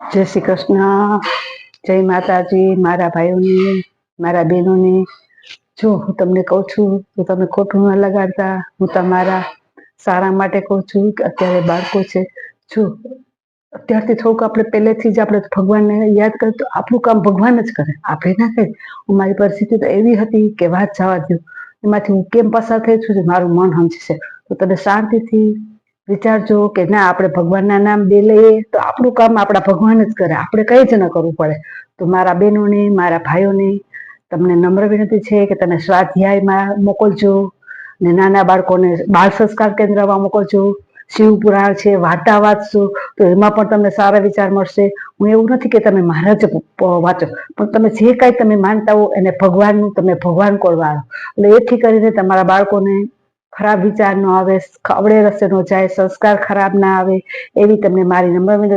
જય શ્રી કૃષ્ણ, જય માતાજી, મારા ભાઈઓને, મારા બહેનોને. જો હું તમને કહું છું, તો તમે ખોટું ન લગાડતા, હું તમારા સારા માટે કહું છું કે અત્યારે બાળકો છે. જો, અત્યારથી થોડુંક આપણે પહેલેથી જ આપણે ભગવાનને યાદ કરીએ, તો આપણું કામ ભગવાન જ કરે. આપણે ના કરીએ મારી પરિસ્થિતિ તો એવી હતી કે વાત જવા દઉં એમાંથી હું કેમ પસાર થઈ છું મારું મન સમજશે તો તમે શાંતિથી વિચારજો કે ના, આપણે ભગવાનના નામ દે લઈએ, તો આપણું કામ આપણા ભગવાન જ કરે. આપણે કંઈ જ ન કરવું પડે. તો મારા બહેનોને, મારા ભાઈઓને તમને નમ્ર વિનંતી છે કે તમે સ્વાધ્યાયમાં મોકલજો ને નાના બાળકોને બાળ સંસ્કાર કેન્દ્રમાં મોકલજો. શિવપુરાણ છે, વાર્તા વાંચશો તો એમાં પણ તમને સારા વિચાર મળશે. હું એવું નથી કે તમે મારા જ વાંચો. પણ તમે જે કાંઈ તમે માનતા હો, એને ભગવાનનું તમે ભગવાન કોળવાળો. એટલે એથી કરીને તમારા બાળકોને ખરાબ વિચાર ન આવે અવળે રસ્તે ન જાય, સંસ્કાર ખરાબ ના આવે, એવી તમને મારી નમ્ર વિનંતી